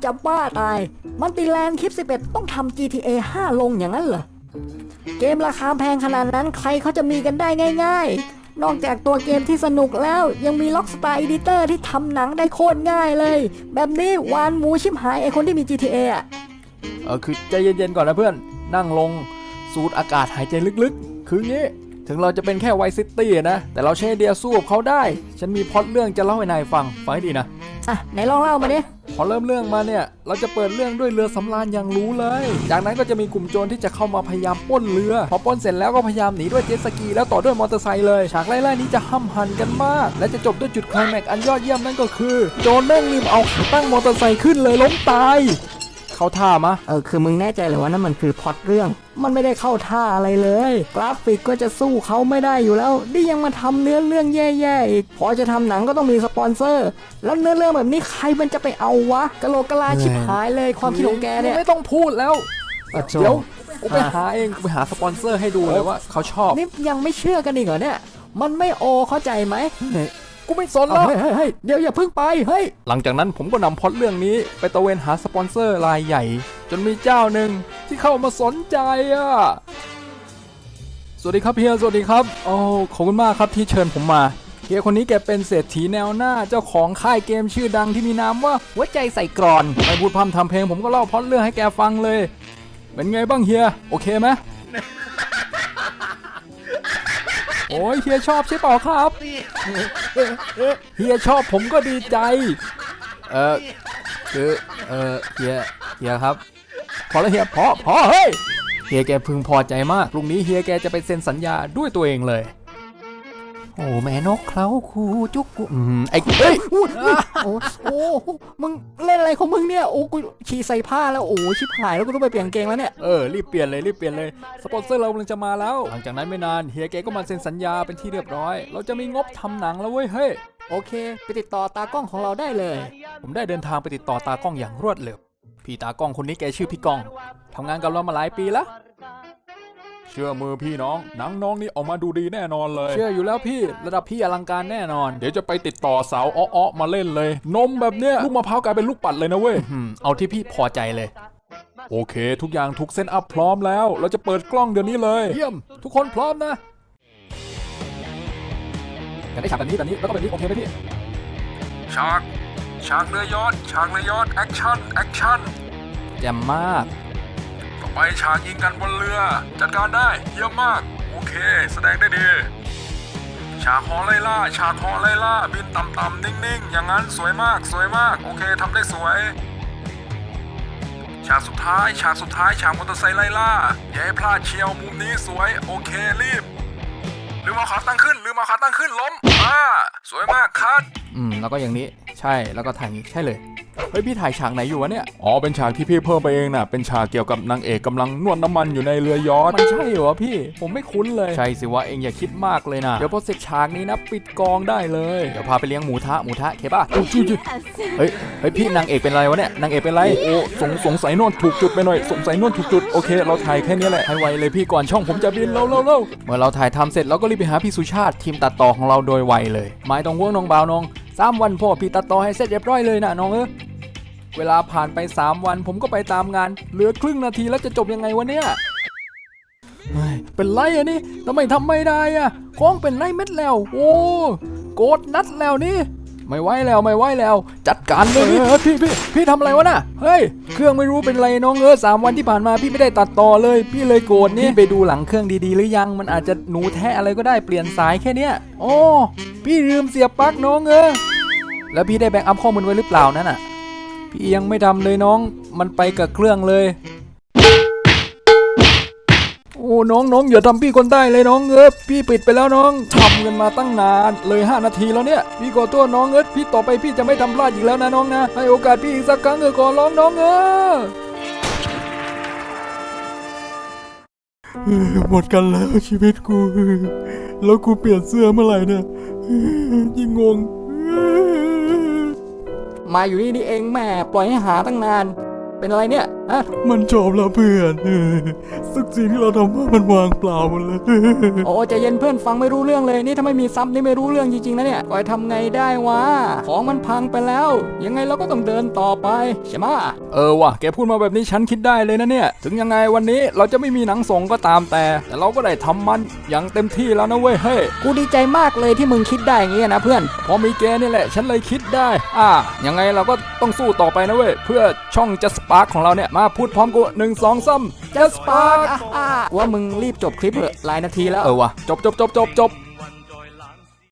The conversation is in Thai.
เฮ้ยโอมจะบ้าตาย มันติแลนด์คลิป 11 ต้องทำ GTA 5 ลงอย่างนั้นเหรอ เกมราคาแพงขนาดนั้นใครเขาจะมีกันได้ง่าย ๆ นอกจากตัวเกมที่สนุกแล้วยังมี Rockstar Editor ที่ทำหนังได้โคตรง่ายเลย แบบนี้วานหมูชิบหายไอคนที่มี GTA อะเออคือใจเย็นๆก่อนนะเพื่อน นั่งลงสูดอากาศหายใจลึกๆ คืองี้ ถึงเราจะเป็นแค่ไวซิตี้นะ แต่เราใช้ไอเดียสู้กับเขาได้ ฉันมีพล็อตเรื่องจะเล่าให้นายฟัง ฟังให้ดีนะ อะ ไหนลองเล่ามาดิพ อเริ่มเรื่องมาเนี่ย เราจะเปิดเรื่องด้วยเรือสำราญอย่างรู้เลย จากนั้นก็จะมีกลุ่มโจรที่จะเข้ามาพยายามป้นเรือ พอป้นเสร็จแล้วก็พยายามหนีด้วยเจ็ตสกีแล้วต่อด้วยมอเตอร์ไซค์เลย ฉากไล่ๆนี้จะห้ำหันกันมาก และจะจบด้วยจุดคลแม็กอันยอดเยี่ยมนั่นก็คือ โจรแม่งลืมเอาขาตั้งมอเตอร์ไซค์ขึ้นเลยล้มตาย เขาท่ามะ เออคือมึงแน่ใจเหรือว่านั่นมันคือพล็อตเรื่อง มันไม่ได้เข้าท่าอะไรเลย กราฟิกก็จะสู้เขาไม่ได้อยู่แล้วนี่ยังมาทำเนื้อเรื่องแย่ๆอีกพอจะทำหนังก็ต้องมีสปอนเซอร์ แล้วเนื้อเรื่องแบบนี้ใครมันจะไปเอาวะกะโหลกกะลาชิบหายเลยความคิดของแกเนี่ยไม่ต้องพูดแล้ว อะโจ เดี๋ยวกูไปหาเองกูไปหาสปอนเซอร์ให้ดูเลยว่าเขาชอบ นี่ยังไม่เชื่อกันอีกเหรอเนี่ย มันไม่โอเข้าใจไหม กูไม่สนเอาแล้ว เฮ้ยเฮ้ยเฮ้ยเดี๋ยวอย่าเพิ่งไป เฮ้ย หลังจากนั้นผมก็นำพล็อตเรื่องนี้ไปตระเวนหาสปอนเซอร์รายใหญ่ จนมีเจ้าหนึ่งที่เข้ามาสนใจอะ สวัสดีครับเฮีย สวัสดีครับ โอ้ขอบคุณมากครับที่เชิญผมมาเฮียคนนี้แกเป็นเศรษฐีแนวหน้าเจ้าของค่ายเกมชื่อดังที่มีนามว่าหัวใจใส่กรอนไม่พูดพร่ำทำเพลงผมก็เล่าพล็อตเรื่องให้แกฟังเลย เป็นไงบ้างเฮีย โอเคไหม โอ้ยเฮียชอบใช่เปล่าครับเฮียชอบผมก็ดีใจ เออคือเออเฮียเฮียครับ พอแล้วเฮียพอพอเฮ้ยเฮียแกพึงพอใจมากพรุ่งนี้เฮียแกจะไปเซ็นสัญญาด้วยตัวเองเลยโอ้แม่นกเขาคูจุกกูอืมไอ้เฮ้ยพูดอุ๊ยโอ้โอ้มึงเล่นอะไรของมึงเนี่ยโอ้กูฉี่ใส่ผ้าแล้วโอ้ชิบหายแล้วกูต้องไปเปลี่ยนกางเกงแล้วเนี่ยเออรีบเปลี่ยนเลยรีบเปลี่ยนเลยสปอนเซอร์เรากำลังจะมาแล้ว หลังจากนั้นไม่นานเฮียแกก็มาเซ็นสัญญาเป็นที่เรียบร้อย เราจะมีงบทำหนังแล้วเว้ยเฮ้ยโอเค ไปติดต่อตากล้องของเราได้เลย ผมได้เดินทางไปติดต่อตากล้องอย่างรวดเร็วพี่ตากล้องคนนี้แกชื่อพี่กองทำงานกับเรามาหลายปีแล้ว เชื่อมือพี่น้อง หนังน้องนี่ออกมาดูดีแน่นอนเลย เชื่ออยู่แล้วพี่ระดับพี่อลังการแน่นอน เดี๋ยวจะไปติดต่อสาวอ้อๆมาเล่นเลย นมแบบเนี้ยลูกมะพร้าวกลายเป็นลูกปัดเลยนะเว้ยเอาที่พี่พอใจเลย โอเค ทุกอย่างทุกเซตอัพพร้อมแล้ว เราจะเปิดกล้องเดี๋ยวนี้เลย เยี่ยม ทุกคนพร้อมนะอยากได้ฉากแบบนี้แบบนี้แล้วก็แบบนี้โอเคไหมพี่ ฉาก ฉากเรือยอดฉากเรือยอดแอคชั่น แอคชั่น แจ่มมากต่อ ไปฉากยิงกันบนเรือ จัดการได้เยี่ยมมาก โอเค แสดงได้ดี ฉากฮอไล่ล่า ฉากฮอไล่ล่า บินต่ำๆนิ่งๆ อย่างนั้นสวยมากสวยมาก โอเคทำได้สวย ฉากสุดท้าย ฉากสุดท้าย ฉากมอเตอร์ไซค์ไล่ล่า อย่าให้พลาดเชียวมุมนี้สวย โอเครีบลืมเอาขาตั้งขึ้นลืมเอาขาตั้งขึ้นล้มอ่าสวยมากคัดอืมแล้วก็อย่างนี้ใช่แล้วก็ถ่ายอย่างนี้ใช่เลย เฮ้ยพี่ถ่ายฉากไหนอยู่วะเนี่ย อ๋อเป็นฉากที่พี่เพิ่มไปเองน่ะ เป็นฉากเกี่ยวกับนางเอกกำลังนวดน้ำมันอยู่ในเรือยอชต์มันใช่เหรอพี่ ผมไม่คุ้นเลย ใช่สิวะเองอย่าคิดมากเลยนะ เดี๋ยวพอเสร็จฉากนี้นะปิดกองได้เลย เดี๋ยวพาไปเลี้ยงหมูทะหมูทะเคป่ะอุ๊ยอุ๊ยอุ๊ยเฮ้ยเฮ้ยพี่นางเอกเป็นไรวะเนี่ยนางเอกเป็นไร โอ้สงสงสัยนวดถูกจุดไปหน่อย สงสัยนวดถูกจุด โอเค เราถ่ายแค่นี้แหละให้ไวเลยพี่ก่อนช่องผมจะบินเร็วเร็วเร็วเมื่อเราถ่ายทำเสร็จเราก็รีบไปหาพี่สุชาติทีมตัดต่อของเราโดยไวเลย ไม่ต้องห่วงน้องบ่าวน้องสามวันพ่อพี่ตัดต่อให้เสร็จเรียบร้อยเลยนะน้องเออ เวลาผ่านไป 3 วัน ผมก็ไปตามงาน เหลือครึ่งนาทีแล้วจะจบยังไงวะเนี่ยเฮ้ยเป็นไรอะนี่ทำไมทำไม่ได้อะกล้องเป็นไรเม็ดแล้ว โอ้โกดนัดแล้วนี่ ไม่ไหวแล้วไม่ไหวแล้ว จัดการเลยนี่พี่พี่พี่ทำอะไรวะน่ะเฮ้ยเครื่องไม่รู้เป็นไรน้องเออสามวันที่ผ่านมาพี่ไม่ได้ตัดต่อเลย พี่เลยโกรธนี่ไปดูหลังเครื่องดีๆ หรือยังมันอาจจะหนูแท้อะไรก็ได้เปลี่ยนสายแค่เนี้ยโอ้พี่ลืมเสียบปลั๊กน้องเออแล้วพี่ได้แบ็กอัพข้อมูลไว้หรือเปล่านั่นน่ะ พี่ยังไม่ทำเลยน้อง มันไปกับเครื่องเลย โอ้น้องน้องอย่าทำพี่คนได้เลยน้องเออพี่ปิดไปแล้วน้องทำกันมาตั้งนานเลย 5 นาทีแล้วเนี่ยพี่ขอโทษน้องเออพี่ต่อไปพี่จะไม่ทำพลาดอีกแล้วนะน้องนะให้โอกาสพี่อีกสักครั้งเออขอร้องน้องเออหมดกันแล้วชีวิตกู แล้วกูเปลี่ยนเสื้อเมื่อไหร่เนี่ยยิ่งงง มาอยู่นี่นี่เองแม่ปล่อยให้หาตั้งนาน เป็นอะไรเนี่ย มันจบแล้วเพื่อนสักสิ่งที่เราทำมามันวางเปล่าหมดเลยโอ้ใจเย็นเพื่อนฟังไม่รู้เรื่องเลยนี่ถ้าไม่มีซับนี่ไม่รู้เรื่องจริงๆนะเนี่ยปล่อยทำไงได้วะของมันพังไปแล้ว ยังไงเราก็ต้องเดินต่อไปใช่ไหมะเออว่ะแกพูดมาแบบนี้ฉันคิดได้เลยนะเนี่ย ถึงยังไงวันนี้เราจะไม่มีหนังส่งก็ตามแต่ แต่เราก็ได้ทำมันอย่างเต็มที่แล้วนะเว้ยเฮ้ยกูดีใจมากเลยที่มึงคิดได้อย่างงี้นะเพื่อนพอมีแกนี่แหละ ฉันเลยคิดได้ อ่ายังไงเราก็ต้องสู้ต่อไปนะเว้ยเพื่อช่องจัสปาร์คของเราเนี่ยมาพูดพร้อมกูหนึ่งสองซ้ำจัสปาร์คว่ามึงรีบจบคลิปเถอะหลายนาทีแล้ว เออว่ะจบจบจบจบจบ